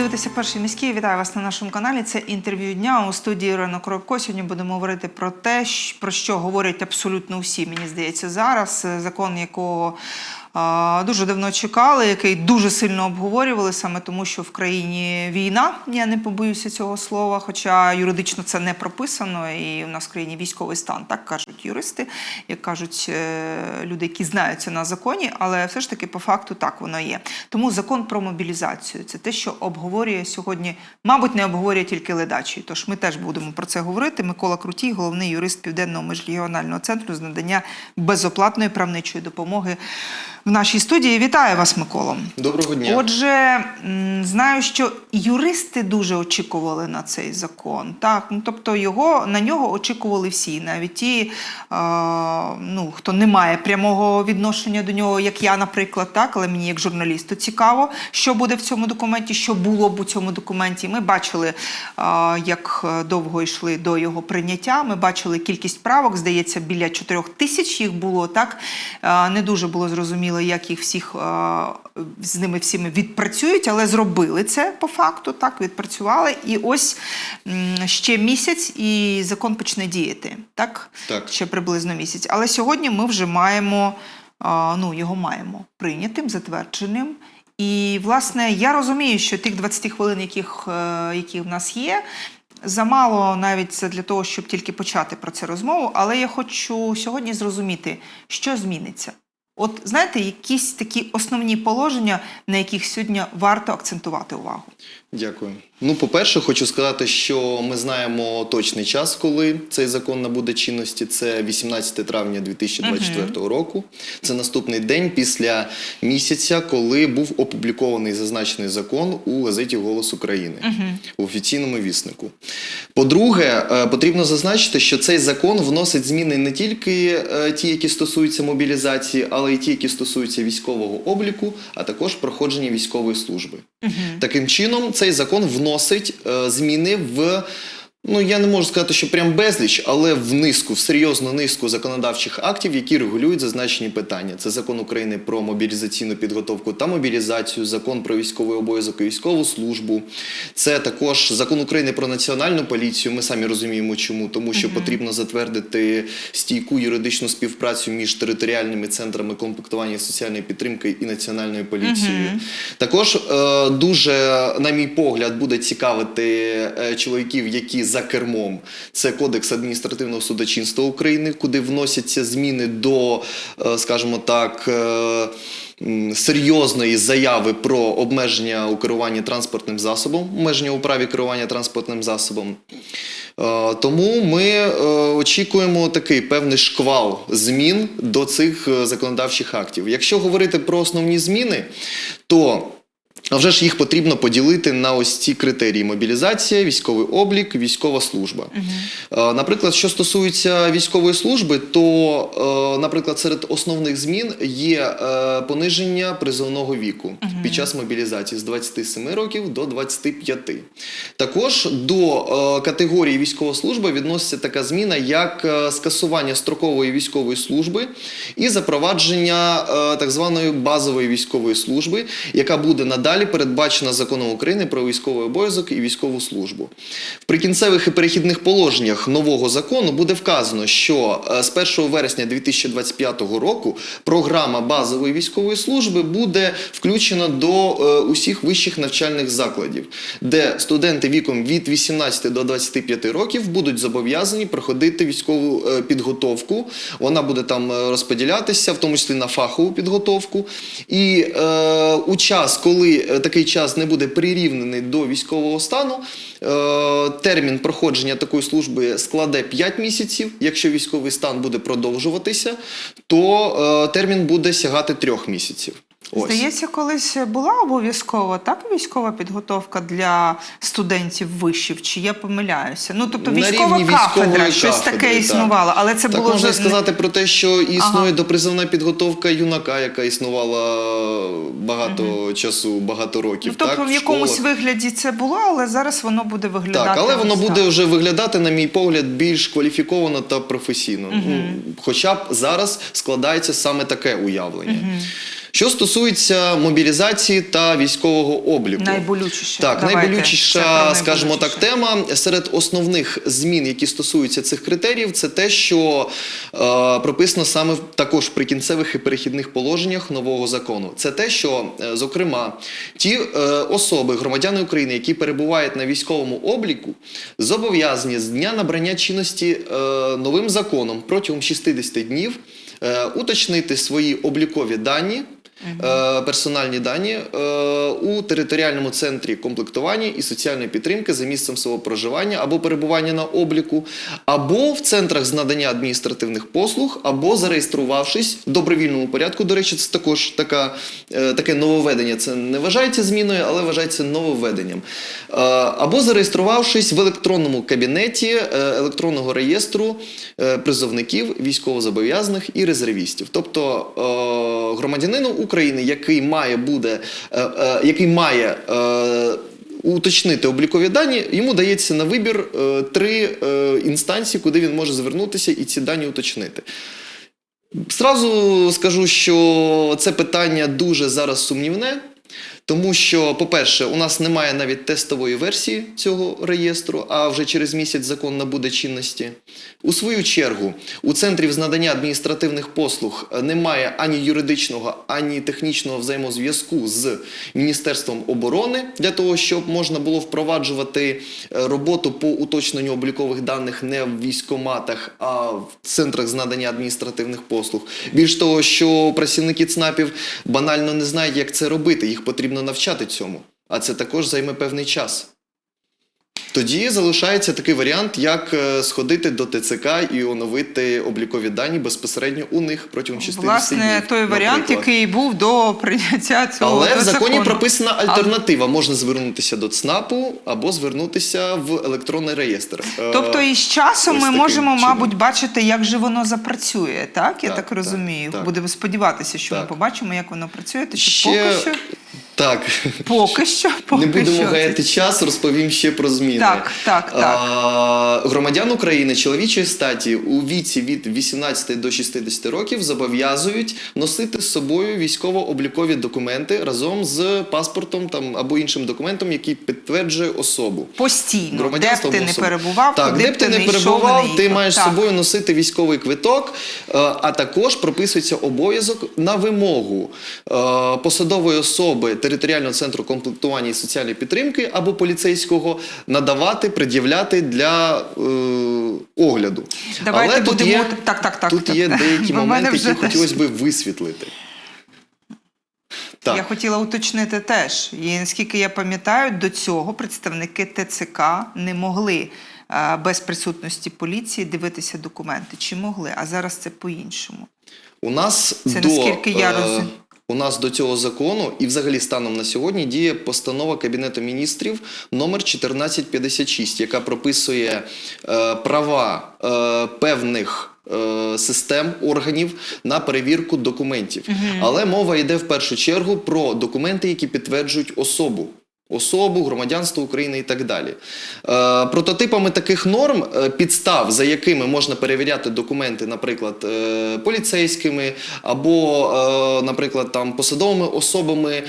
дивитеся перший міський. Вітаю вас на нашому каналі. Це інтерв'ю дня у студії Ірина Коробко. Сьогодні будемо говорити про те, про що говорять абсолютно всі, мені здається, зараз. Закон, якого дуже давно чекали, який дуже сильно обговорювали, саме тому, що в країні війна. Я не побоюся цього слова, хоча юридично це не прописано, і у нас в країні військовий стан, так кажуть юристи, як кажуть е, люди, які знаються на законі, але все ж таки по факту так воно є. Тому закон про мобілізацію це те, що обговорює сьогодні, мабуть, не обговорює тільки ледачі. Тож ми теж будемо про це говорити. Микола Крутій, головний юрист Південного міжрегіонального центру з надання безоплатної правничої допомоги в нашій студії. Вітаю вас, Миколо. Доброго дня. Отже, знаю, що юристи дуже очікували на цей закон. Так, ну тобто його на нього очікували всі, навіть ті, е, ну хто не має прямого відношення до нього, як я, наприклад, так, але мені як журналісту цікаво, що буде в цьому документі, що було б у цьому документі. Ми бачили, е, як довго йшли до його прийняття. Ми бачили кількість правок, здається, біля 4 тисяч їх було. Так Е, не дуже було зрозуміло, як їх всіх е, з ними всіми відпрацюють, але зробили це по факту. Так відпрацювали. І ось ще місяць, і закон почне діяти. Так, Так. ще приблизно місяць. Але сьогодні ми вже маємо е, ну його маємо прийнятим, затвердженим. І, власне, я розумію, що тих 20 хвилин, яких, е, які в нас є, замало навіть це для того, щоб тільки почати про це розмову. Але я хочу сьогодні зрозуміти, що зміниться. От знаєте, якісь такі основні положення, на яких сьогодні варто акцентувати увагу. Дякую. Ну, по-перше, хочу сказати, що ми знаємо точний час, коли цей закон набуде чинності. Це 18 травня 2024 року. Це наступний день після місяця, коли був опублікований зазначений закон у газеті Голос України в офіційному віснику. По-друге, е, потрібно зазначити, що цей закон вносить зміни не тільки е, ті, які стосуються мобілізації, але й ті, які стосуються військового обліку, а також проходження військової служби. Таким чином, цей закон вносить е, зміни в. Ну, я не можу сказати, що прям безліч, але в низку, в серйозну низку законодавчих актів, які регулюють зазначені питання. Це закон України про мобілізаційну підготовку та мобілізацію, закон про військовий обов'язок і військову службу. Це також закон України про національну поліцію. Ми самі розуміємо, чому, тому що потрібно затвердити стійку юридичну співпрацю між територіальними центрами комплектування соціальної підтримки і національною поліцією. Також е, дуже, на мій погляд, буде цікавити е, чоловіків, які за кермом. Це Кодекс адміністративного судочинства України, куди вносяться зміни до, е, скажімо так. е, Серйозної заяви про обмеження у керуванні транспортним засобом, обмеження у праві керування транспортним засобом. Е, Тому ми очікуємо такий певний шквал змін до цих законодавчих актів. Якщо говорити про основні зміни, то а вже ж їх потрібно поділити на ось ці критерії: мобілізація, військовий облік, військова служба. Е, Наприклад, що стосується військової служби, то, е, наприклад, серед основних змін є е, пониження призовного віку під час мобілізації з 27 років до 25. Також до категорії військова служба відноситься така зміна, як скасування строкової військової служби і запровадження так званої базової військової служби, яка буде надалі передбачена законом України про військовий обов'язок і військову службу. В прикінцевих і перехідних положеннях нового закону буде вказано, що е, з 1 вересня 2025 року програма базової військової служби буде включена до е, усіх вищих навчальних закладів, де студенти віком від 18 до 25 років будуть зобов'язані проходити військову е, підготовку. Вона буде там розподілятися, в тому числі на фахову підготовку. І е, у час, коли такий час не буде прирівнений до військового стану, е, термін проходження такої служби складе 5 місяців. Якщо військовий стан буде продовжуватися, то е, термін буде сягати 3 місяців. Ось. Здається, колись була обов'язкова так військова підготовка для студентів вишів, чи я помиляюся? Ну тобто військова кафедра, військової щось кафедри, таке так. існувало, але це так було можна вже сказати про те, що існує Ага. допризовна підготовка юнака, яка існувала багато часу, багато років. Ну, тобто так, в якомусь школах. вигляді це було, але зараз воно буде виглядати. Так, але воно буде вже виглядати, на мій погляд, більш кваліфіковано та професійно. Ну, Хоча б зараз складається саме таке уявлення. Що стосується мобілізації та військового обліку, Найболючіше. Так, Давайте. Найболючіша, скажімо так, тема серед основних змін, які стосуються цих критеріїв, це те, що е, прописано саме також в прикінцевих і перехідних положеннях нового закону. Це те, що, е, зокрема, ті е, особи, громадяни України, які перебувають на військовому обліку, зобов'язані з дня набрання чинності е, новим законом протягом 60 днів е, уточнити свої облікові дані. Е, Персональні дані е, у територіальному центрі комплектування і соціальної підтримки за місцем свого проживання або перебування на обліку, або в центрах з надання адміністративних послуг, або зареєструвавшись в добровільному порядку. До речі, це також така, е, таке нововведення. Це не вважається зміною, але вважається нововведенням. Е, Або зареєструвавшись в електронному кабінеті електронного реєстру призовників, військовозобов'язаних і резервістів. Тобто громадянину України, який має буде, е, е, який має. е, Уточнити облікові дані, йому дається на вибір три інстанції, куди він може звернутися і ці дані уточнити. Зразу скажу, що це питання дуже зараз сумнівне, тому що, по-перше, у нас немає навіть тестової версії цього реєстру, а вже через місяць закон набуде чинності. У свою чергу, у центрів з надання адміністративних послуг немає ані юридичного, ані технічного взаємозв'язку з Міністерством оборони для того, щоб можна було впроваджувати е, роботу по уточненню облікових даних не в військоматах, а в центрах з надання адміністративних послуг. Більш того, що працівники ЦНАПів банально не знають, як це робити. Їх потрібно навчати цьому, а це також займе певний час. Тоді залишається такий варіант, як е, сходити до ТЦК і оновити облікові дані безпосередньо у них протягом 60 Власне, днів. той варіант, наприклад. який був до прийняття цього Але до в законі закону. прописана альтернатива. Можна звернутися до ЦНАПу або звернутися в електронний реєстр. Е, Тобто із часом ось ми можемо, чином. мабуть, бачити, як же воно запрацює, так? Я Так, так, так, розумію. так. Будемо сподіватися, що ми побачимо, як воно працює. Ще... поки що, Так. поки що, поки Не будемо що. гаяти час, розповім ще про зміни. Так, так, так. А, громадян України чоловічої статі у віці від 18 до 60 років зобов'язують носити з собою військово-облікові документи разом з паспортом там або іншим документом, який підтверджує особу. Постійно, де б ти не перебував, так, де б ти не перебував, ти маєш з собою носити військовий квиток, е, а також прописується обов'язок на вимогу е, посадової особи територіального центру комплектування і соціальної підтримки або поліцейського надавати, пред'являти для е, огляду. Давайте Але тут будемо- є, так, так, так, тут так, є так. деякі Бо моменти, які хотілося би висвітлити. Так. Я хотіла уточнити теж. І наскільки я пам'ятаю, до цього представники ТЦК не могли е, без присутності поліції дивитися документи. Чи могли? А зараз це по-іншому. У нас Це до наскільки я е, розум- у нас до цього закону і взагалі станом на сьогодні діє постанова Кабінету міністрів номер 1456, яка прописує е, права е, певних. е, Систем органів на перевірку документів, але мова йде в першу чергу про документи, які підтверджують особу. Особу, громадянство України і так далі. Е, прототипами таких норм, е, підстав, за якими можна перевіряти документи, наприклад, е, поліцейськими або, наприклад, там посадовими особами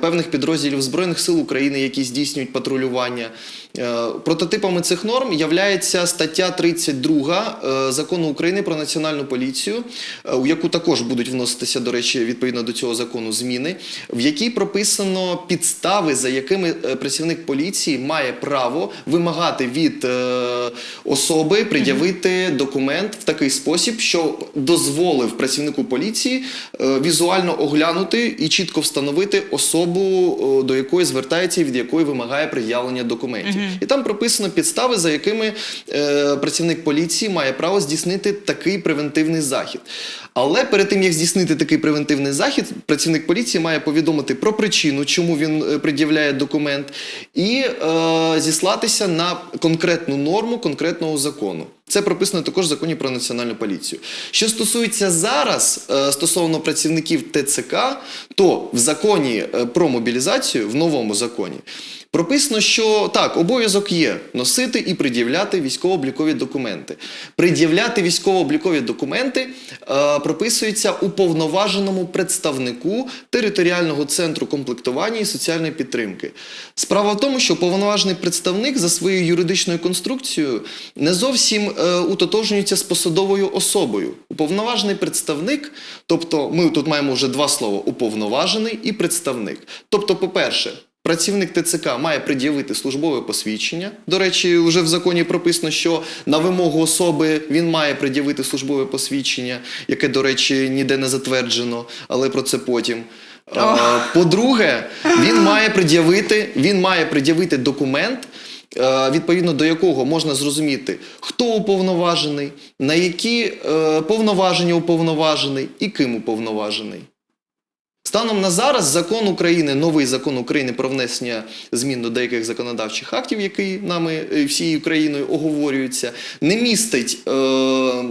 певних підрозділів Збройних сил України, які здійснюють патрулювання. Е, прототипами цих норм являється стаття 32 е, закону України про національну поліцію, е, у яку також будуть вноситися, до речі, відповідно до цього закону зміни, в якій прописано підстави, за якими працівник поліції має право вимагати від особи пред'явити документ в такий спосіб, що дозволив працівнику поліції візуально оглянути і чітко встановити особу, до якої звертається і від якої вимагає пред'явлення документів. І там прописано підстави, за якими е, працівник поліції має право здійснити такий превентивний захід. Але перед тим як здійснити такий превентивний захід, працівник поліції має повідомити про причину, чому він е, пред'являє документ, і е, зіслатися на конкретну норму конкретного закону. Це прописано також в законі про національну поліцію. Що стосується зараз е, стосовно працівників ТЦК, то в законі е, про мобілізацію, в новому законі, прописано, що так, обов'язок є носити і пред'являти військово-облікові документи. Пред'являти військово-облікові документи е, прописується уповноваженому представнику територіального центру комплектування і соціальної підтримки. Справа в тому, що повноважений представник за своєю юридичною конструкцією не зовсім е, утотожнюється з посадовою особою. Уповноважений представник, тобто ми тут маємо вже два слова: уповноважений і представник. Тобто, по-перше, Працівник ТЦК має пред'явити службове посвідчення. До речі, вже в законі прописано, що на вимогу особи він має пред'явити службове посвідчення, яке, до речі, ніде не затверджено, але про це потім. По-друге, він має пред'явити, він має пред'явити документ, е, відповідно до якого можна зрозуміти, хто уповноважений, на які е, повноваження уповноважений і ким уповноважений. Станом на зараз закон України, новий закон України про внесення змін до деяких законодавчих актів, який нами е, всією країною оговорюється, не містить е,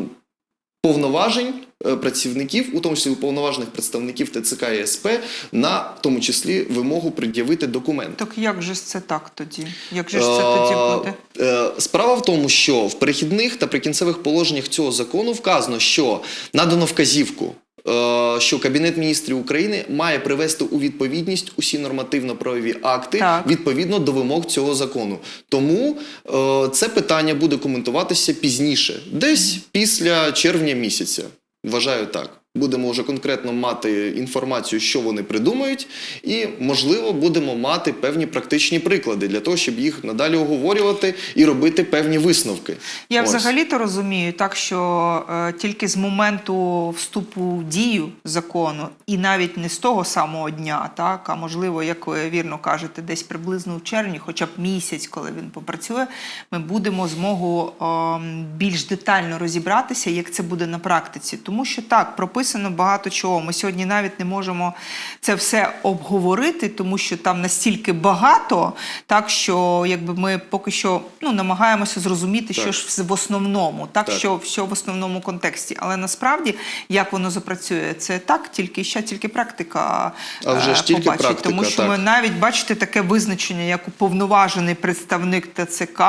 повноважень е, працівників, у тому числі уповноважених представників ТЦК і СП, на в тому числі вимогу пред'явити документ. Так як же це так тоді? Як же ж це тоді буде? Е, е, Справа в тому, що в перехідних та прикінцевих положеннях цього закону вказано, що надано вказівку. Е, Що Кабінет міністрів України має привести у відповідність усі нормативно-правові акти Так. відповідно до вимог цього закону. Тому е, це питання буде коментуватися пізніше, десь після червня місяця. Вважаю так. Будемо вже конкретно мати інформацію, що вони придумають, і можливо будемо мати певні практичні приклади для того, щоб їх надалі оговорювати і робити певні висновки. Я Ось. взагалі-то розумію так, що е, тільки з моменту вступу в дію закону, і навіть не з того самого дня, так, а можливо, як ви вірно кажете, десь приблизно в червні, хоча б місяць, коли він попрацює, ми будемо змогу ем, більш детально розібратися, як це буде на практиці. Тому що так, прописано багато чого. Ми сьогодні навіть не можемо це все обговорити, тому що там настільки багато, так що якби ми поки що ну, намагаємося зрозуміти, Так. що ж в основному, так, Так. що що в основному контексті. Але насправді як воно запрацює, це так, тільки ще тільки практика А вже ж е, тільки побачить. практика, тому що так. ми навіть бачите таке визначення, як уповноважений представник ТЦК.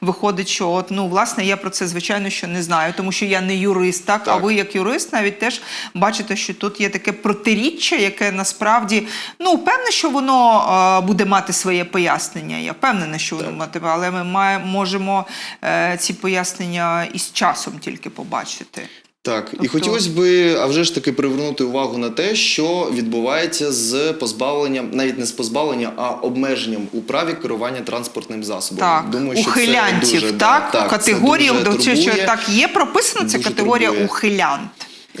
Виходить, що от ну власне я про це звичайно що не знаю, тому що я не юрист, так, а ви як юрист навіть теж бачите, що тут є таке протиріччя, яке насправді ну певне, що воно е, буде мати своє пояснення. Я впевнена, що воно матиме, але ми має, можемо е, ці пояснення із часом тільки побачити. Так, і Тобто- хотілося би, а вже ж таки привернути увагу на те, що відбувається з позбавленням, навіть не з позбавленням, а обмеженням у праві керування транспортним засобом. Так, Думаю, що це ухилянтів, дуже, так, так, категорія це дуже до чи так є прописано ця категорія турбує. ухилянт.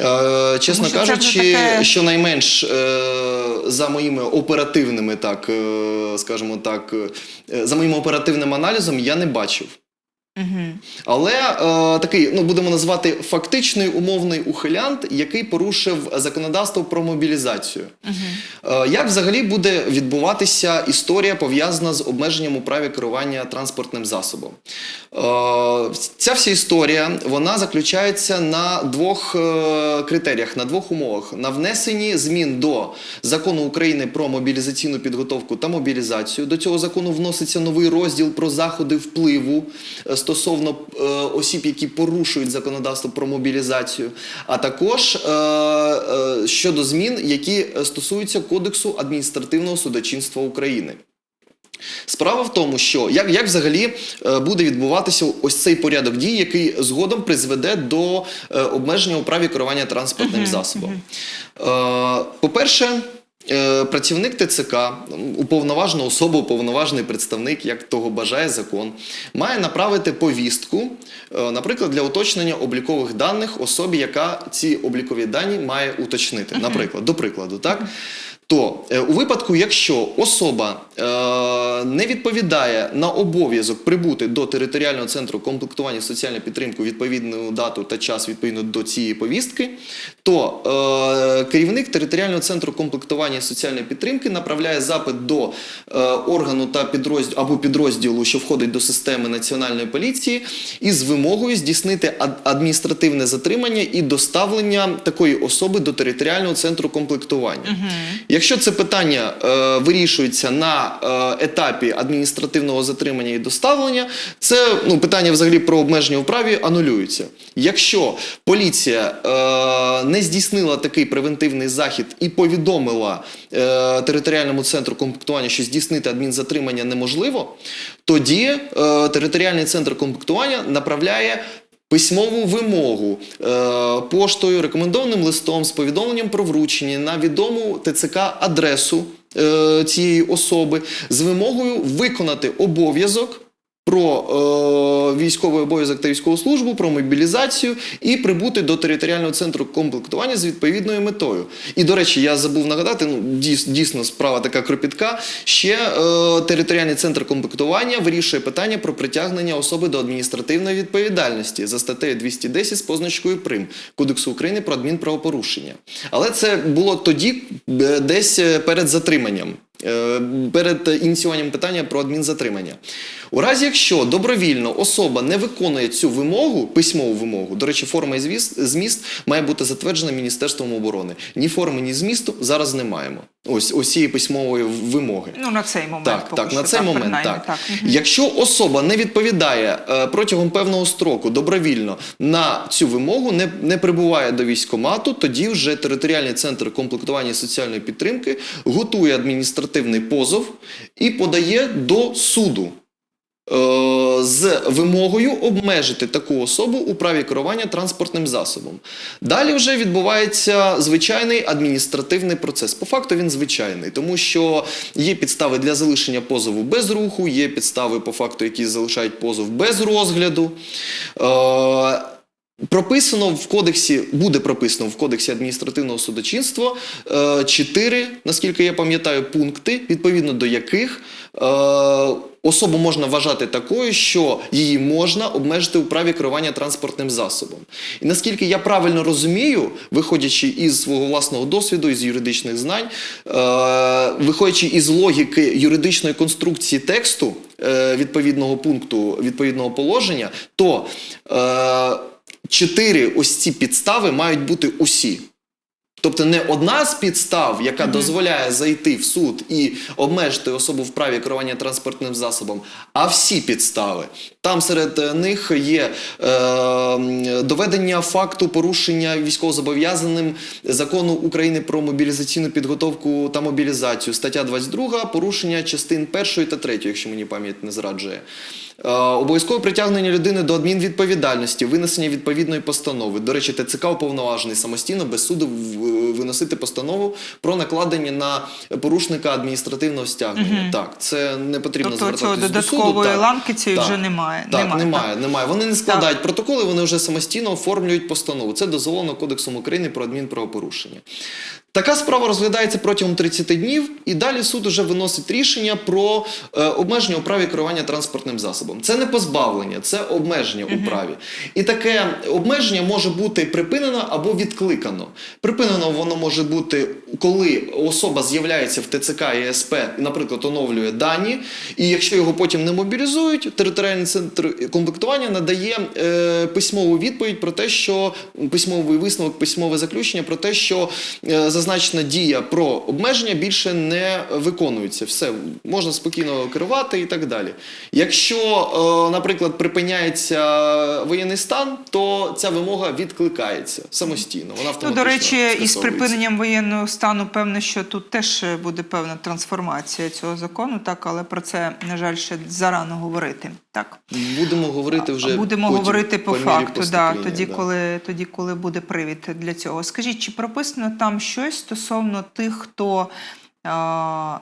Е, чесно що кажучи, таке- щонайменш е, за моїми оперативними, так е, скажімо так, за моїм оперативним аналізом я не бачив. Угу. Але е, такий, ну будемо назвати фактичний умовний ухилянт, який порушив законодавство про мобілізацію. Е, як взагалі буде відбуватися історія пов'язана з обмеженням у праві керування транспортним засобом? Е, ця вся історія вона заключається на двох е, критеріях, на двох умовах: на внесенні змін до закону України про мобілізаційну підготовку та мобілізацію. До цього закону вноситься новий розділ про заходи впливу е, стосовно е, осіб, які порушують законодавство про мобілізацію, а також е, е, щодо змін, які стосуються Кодексу адміністративного судочинства України. Справа в тому, що як, як взагалі буде відбуватися ось цей порядок дій, який згодом призведе до обмеження у праві керування транспортним засобом. Е, по-перше, е, працівник ТЦК, уповноважена особа, уповноважений представник, як того бажає закон, має направити повістку, е, наприклад, для уточнення облікових даних особі, яка ці облікові дані має уточнити. Наприклад, до прикладу, так? То е, у випадку, якщо особа е, не відповідає на обов'язок прибути до територіального центру комплектування соціальної підтримки відповідну дату та час відповідно до цієї повістки, то е, керівник територіального центру комплектування соціальної підтримки направляє запит до е, органу та підрозділу або підрозділу, що входить до системи національної поліції, із вимогою здійснити ад- адміністративне затримання і доставлення такої особи до територіального центру комплектування. Якщо це питання е, вирішується на е, етапі адміністративного затримання і доставлення, це ну, питання взагалі про обмеження в праві анулюється. Якщо поліція е, не здійснила такий превентивний захід і повідомила е, територіальному центру комплектування, що здійснити адмінзатримання неможливо, тоді е, територіальний центр комплектування направляє письмову вимогу е, поштою, рекомендованим листом з повідомленням про вручення на відому ТЦК адресу е, цієї особи з вимогою виконати обов'язок. Про е, військовий обов'язок та військову службу, про мобілізацію і прибути до територіального центру комплектування з відповідною метою. І до речі, я забув нагадати, ну дійс- дійсно справа така кропітка. Ще е, територіальний центр комплектування вирішує питання про притягнення особи до адміністративної відповідальності за статтею 210 з позначкою Прим Кодексу України про адмінправопорушення. Але це було тоді е, десь е, перед затриманням. Е, Перед ініціюванням питання про адмінзатримання. У разі, якщо добровільно особа не виконує цю вимогу, письмову вимогу, до речі, форма і зміст має бути затверджена Міністерством оборони. Ні форми, ні змісту зараз не маємо. Ось ось цієї письмової вимоги. Ну, на цей момент. Так, так, що, на цей момент принаймні, так. Якщо особа не відповідає е, протягом певного строку добровільно на цю вимогу, не, не прибуває до військкомату, тоді вже територіальний центр комплектування і соціальної підтримки готує адміністративний позов і подає до суду. е, З вимогою обмежити таку особу у праві керування транспортним засобом. Далі вже відбувається звичайний адміністративний процес. По факту він звичайний, тому що є підстави для залишення позову без руху, є підстави по факту, які залишають позов без розгляду. Прописано в кодексі, буде прописано в кодексі адміністративного судочинства е, чотири, наскільки я пам'ятаю, пункти, відповідно до яких е, особу можна вважати такою, що її можна обмежити у праві керування транспортним засобом. І наскільки я правильно розумію, виходячи із свого власного досвіду, із юридичних знань, е, виходячи із логіки юридичної конструкції тексту відповідного пункту, відповідного положення, то чотири ось ці підстави мають бути усі. Тобто не одна з підстав, яка дозволяє зайти в суд і обмежити особу в праві керування транспортним засобом, а всі підстави. Там серед е, них є е, доведення факту порушення військовозобов'язаним закону України про мобілізаційну підготовку та мобілізацію. Стаття 22, порушення частин 1 та 3, якщо мені пам'ять не зраджує. Е, Обов'язкове притягнення людини до адмінвідповідальності, винесення відповідної постанови. До речі, ТЦК уповноважений самостійно без суду виносити постанову про накладення на порушника адміністративного стягнення. Так, це не потрібно Тобто звертатись цього до суду. додаткової Так, ланки цієї так, вже немає. Так, Немає, немає, немає. Вони не складають протоколи, вони вже самостійно оформлюють постанову. Це дозволено Кодексом України про адмінправопорушення. Така справа розглядається протягом 30 днів, і далі суд уже виносить рішення про е, обмеження у праві керування транспортним засобом. Це не позбавлення, це обмеження у праві. І таке обмеження може бути припинено або відкликано. Припинено воно може бути, коли особа з'являється в ТЦК і СП, і, наприклад, оновлює дані, і якщо його потім не мобілізують, територіальний центр комплектування надає е, письмову відповідь про те, що письмовий висновок, письмове заключення про те, що е, зазначена дія про обмеження більше не виконується. Все можна спокійно керувати і так далі. Якщо, е, наприклад, припиняється воєнний стан, то ця вимога відкликається самостійно. Вона Ну, автоматично до речі, із припиненням воєнного стану, певне, що тут теж буде певна трансформація цього закону, так, але про це, на жаль, ще зарано говорити. Так. Будемо говорити вже Будемо потім, говорити по, по факту, да, тоді, да. Коли, тоді, коли буде привід для цього. Скажіть, чи прописано там щось стосовно тих, хто е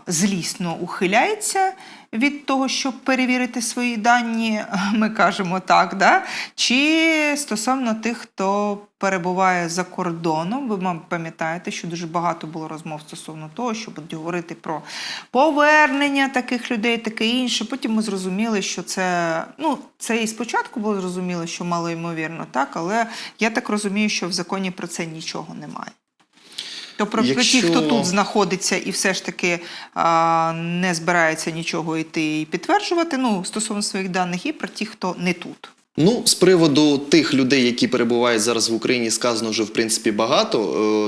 злісно ухиляється від того, щоб перевірити свої дані, ми кажемо так, да? чи стосовно тих, хто перебуває за кордоном. Ви пам'ятаєте, що дуже багато було розмов стосовно того, що будуть говорити про повернення таких людей, таке інше. Потім ми зрозуміли, що це ну це і спочатку було зрозуміло, що мало ймовірно, так, але я так розумію, що в законі про це нічого немає. То про, Якщо- ті, хто тут знаходиться і все ж таки а, не збирається нічого йти і підтверджувати, ну стосовно своїх даних, і про ті, хто не тут. Ну, з приводу тих людей, які перебувають зараз в Україні, сказано вже в принципі багато.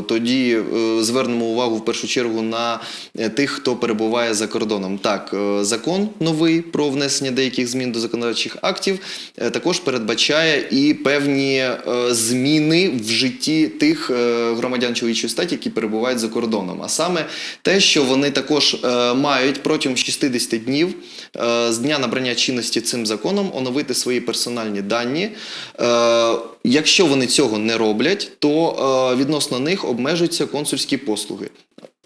Е, Тоді е, звернемо увагу в першу чергу на е, тих, хто перебуває за кордоном. Так, закон новий про внесення деяких змін до законодавчих актів також передбачає і певні зміни в житті тих громадян чоловічої статі, які перебувають за кордоном. А саме те, що вони також мають протягом 60 днів з дня набрання чинності цим законом оновити свої персональні дані. Е, Якщо вони цього не роблять, то е, відносно них обмежуються консульські послуги.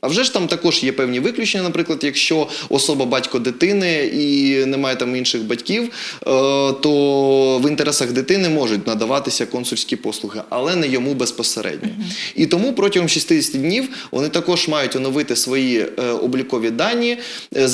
А вже ж там також є певні виключення, наприклад, якщо особа батько дитини і немає там інших батьків, е, то в інтересах дитини можуть надаватися консульські послуги, але не йому безпосередньо. І тому протягом 60 днів вони також мають оновити свої е, облікові дані, е,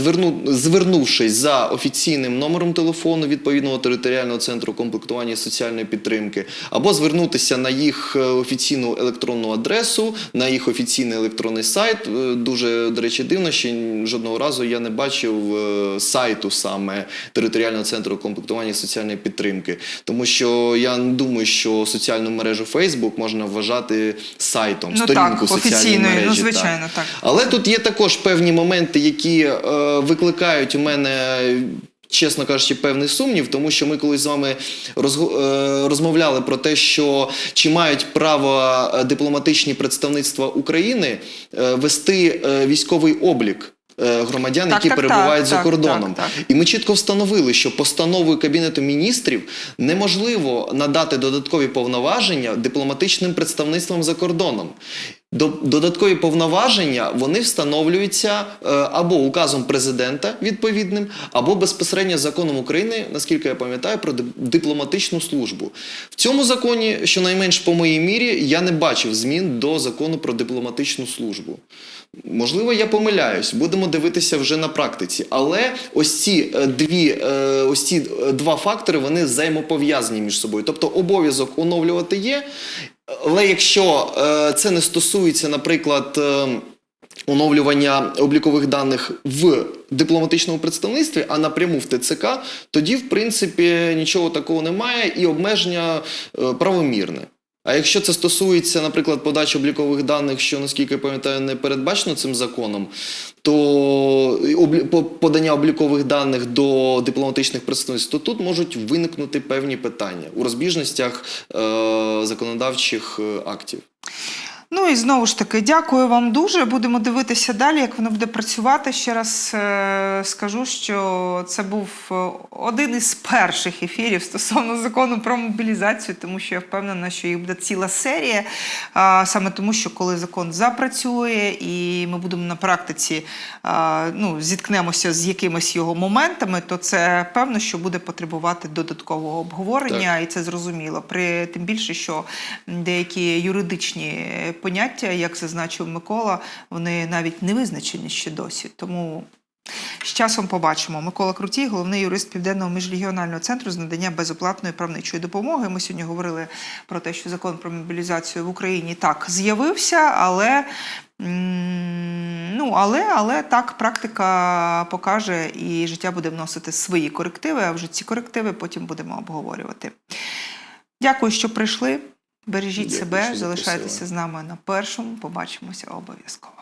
звернувшись за офіційним номером телефону відповідного територіального центру комплектування і соціальної підтримки, або звернутися на їх офіційну електронну адресу, на їх офіційний електронний сайт. Дуже, до речі, дивно, що жодного разу я не бачив е, сайту саме територіального центру комплектування і соціальної підтримки. Тому що я не думаю, що соціальну мережу Facebook можна вважати сайтом, Ну сторінку так, соціальної мережі. ну так. звичайно, так. Але тут є також певні моменти, які е, викликають у мене. Чесно кажучи, певний сумнів, тому що ми колись з вами е, розмовляли про те, що чи мають право е, дипломатичні представництва України е, вести військовий облік громадян, Так, які так, перебувають так, за кордоном. так, так. І ми чітко встановили, що постановою Кабінету міністрів неможливо надати додаткові повноваження дипломатичним представництвам за кордоном. До- Додаткові повноваження вони встановлюються е, або указом президента відповідним, або безпосередньо законом України, наскільки я пам'ятаю, про дипломатичну службу. В цьому законі, щонайменш по моїй мірі, я не бачив змін до закону про дипломатичну службу. Можливо, я помиляюсь, будемо дивитися вже на практиці. Але ось ці е, дві, е, ось ці два фактори вони взаємопов'язані між собою. Тобто обов'язок оновлювати є, але якщо е, це не стосується, наприклад. е, Оновлювання облікових даних в дипломатичному представництві, а напряму в ТЦК, тоді, в принципі, нічого такого немає і обмеження е, правомірне. А якщо це стосується, наприклад, подачі облікових даних, що наскільки я пам'ятаю, не передбачено цим законом, то подання облікових даних до дипломатичних представництв, то тут можуть виникнути певні питання у розбіжностях е, законодавчих е, актів. Ну і знову ж таки, дякую вам дуже. Будемо дивитися далі, як воно буде працювати. Ще раз е, скажу, що це був е, один із перших ефірів стосовно закону про мобілізацію, тому що я впевнена, що їх буде ціла серія. Саме тому, що коли закон запрацює, і ми будемо на практиці ну, зіткнемося з якимись його моментами, то це певно, що буде потребувати додаткового обговорення, і це зрозуміло. При тим більше, що деякі юридичні поняття, як зазначив Микола, вони навіть не визначені ще досі. Тому з часом побачимо. Микола Крутій, головний юрист Південного міжрегіонального центру з надання безоплатної правничої допомоги. Ми сьогодні говорили про те, що закон про мобілізацію в Україні так з'явився, але. Ну, але, але так практика покаже, і життя буде вносити свої корективи, а вже ці корективи потім будемо обговорювати. Дякую, що прийшли. Бережіть Дякую, себе, залишайтеся з нами на першому. Побачимося обов'язково.